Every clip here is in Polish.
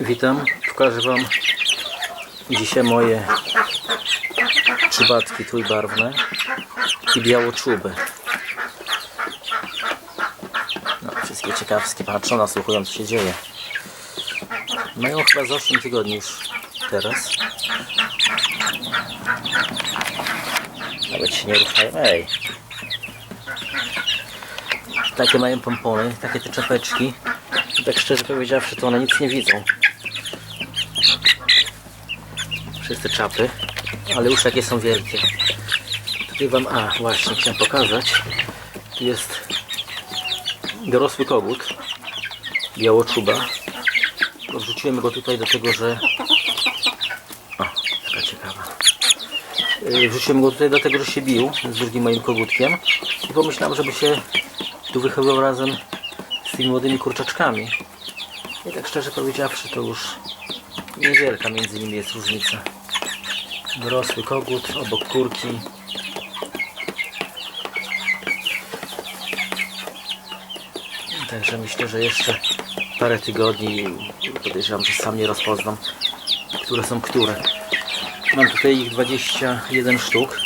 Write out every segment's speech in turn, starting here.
Witam, pokażę Wam dzisiaj moje czubatki trójbarwne i białoczuby. No, wszystkie ciekawskie patrzą, nasłuchują co się dzieje. Mają chyba z 8 tygodni już teraz. Nawet się nie ruszają. Ej! Takie mają pompony, takie te czapeczki. Tak szczerze powiedziawszy, to one nic nie widzą. Te czapy. Ale już jakie są wielkie. Tutaj wam, a właśnie chciałem pokazać. Tu jest dorosły kogut. Białoczuba. Odrzuciłem go tutaj do tego, że... O, taka ciekawa. Yy, Wrzuciłem go tutaj do tego, że się bił z drugim moim kogutkiem. I pomyślałem, żeby się tu wychowywał razem z tymi młodymi kurczaczkami. I tak szczerze powiedziawszy, to już niewielka między nimi jest różnica. Dorosły kogut, obok kurki. Także myślę, że jeszcze parę tygodni podejrzewam, że sam nie rozpoznam, które są które. Mam tutaj ich 21 sztuk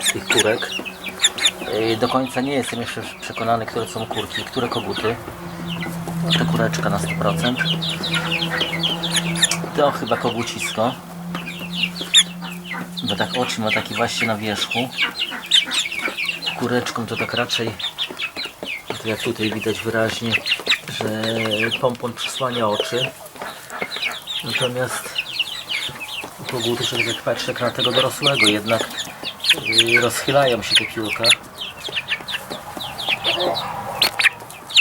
z tych kurek. Do końca nie jestem jeszcze przekonany, które są kurki, które koguty. No, to kureczka na 100%. To chyba kogucisko. Bo tak oczy ma taki właśnie na wierzchu. Kureczką to tak raczej, to jak tutaj widać wyraźnie, że pompon przysłania oczy. Natomiast koguty, tak jak patrzę jak na tego dorosłego, jednak yy, rozchylają się te piórka.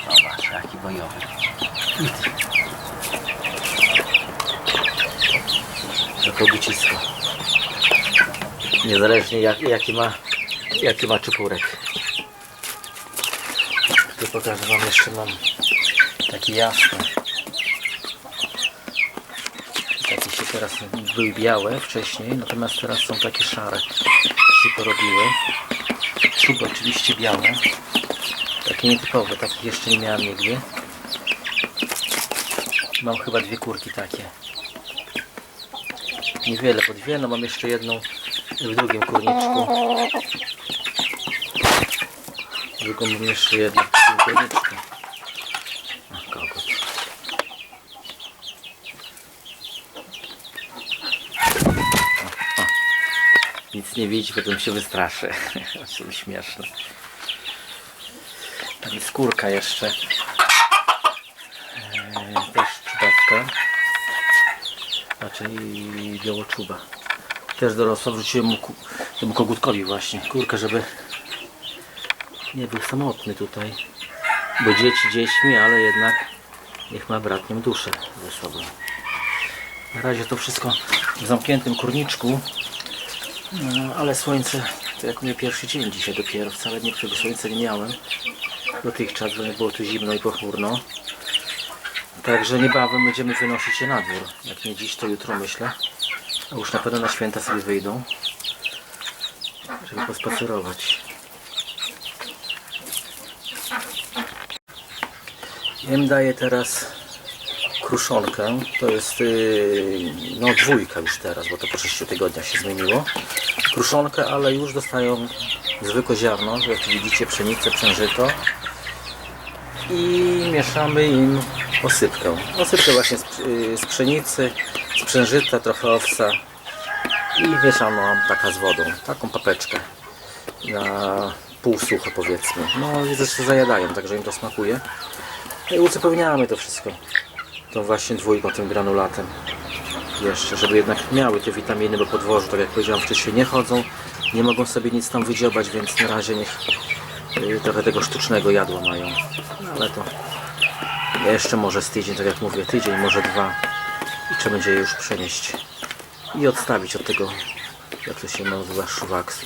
Zobacz, jaki bojowy. Kogucisko. Niezależnie jak, jaki ma jaki ma czupurek. Tu pokażę wam jeszcze mam taki jasny. Takie się teraz były białe wcześniej, natomiast teraz są takie szare. Się porobiły. Czuby oczywiście białe. Takie nietypowe, takich jeszcze nie miałem nigdy. Mam chyba dwie kurki takie. Niewiele, bo dwie, no mam jeszcze jedną w drugim kurniczku. Drugą mam jeszcze jedną w drugim kurniczku. Nic nie widzi, potem się wystraszy. To śmieszne. Tam jest skórka jeszcze. Eee, też. Znaczy białoczuba. Też dorosła. Wrzuciłem mu ku, temu kogutkowi właśnie kurkę, żeby nie był samotny tutaj. Bo dzieci dziećmi, ale jednak niech ma bratnią duszę ze sobą. Na razie to wszystko w zamkniętym kurniczku. No, ale słońce, to jak mnie pierwszy dzień dzisiaj dopiero, wcale nie słońca nie miałem dotychczas, bo było tu zimno i pochmurno. Także niebawem będziemy wynosić je na dwór. Jak nie dziś, to jutro myślę. A już na pewno na święta sobie wyjdą, żeby pospacerować. Ja im daję teraz kruszonkę. To jest yy, no dwójka już teraz, bo to po 6 tygodniach się zmieniło. Kruszonkę, ale już dostają zwykłe ziarno, jak widzicie pszenicę, przężyto i mieszamy im osypkę. Osypkę właśnie z, yy, z pszenicy, z trochę owsa i mieszamy taka z wodą, taką papeczkę na pół suche powiedzmy. No i zresztą zajadają, także im to smakuje. No i uzupełniamy to wszystko tą właśnie dwójką, tym granulatem jeszcze, żeby jednak miały te witaminy, bo podwożu, tak jak powiedziałem wcześniej, nie chodzą, nie mogą sobie nic tam wydziobać, więc na razie niech y, trochę tego sztucznego jadła mają. No, ale to jeszcze może z tydzień, tak jak mówię, tydzień, może dwa i trzeba będzie je już przenieść i odstawić od tego, jak to się nazywa, szuwaksu.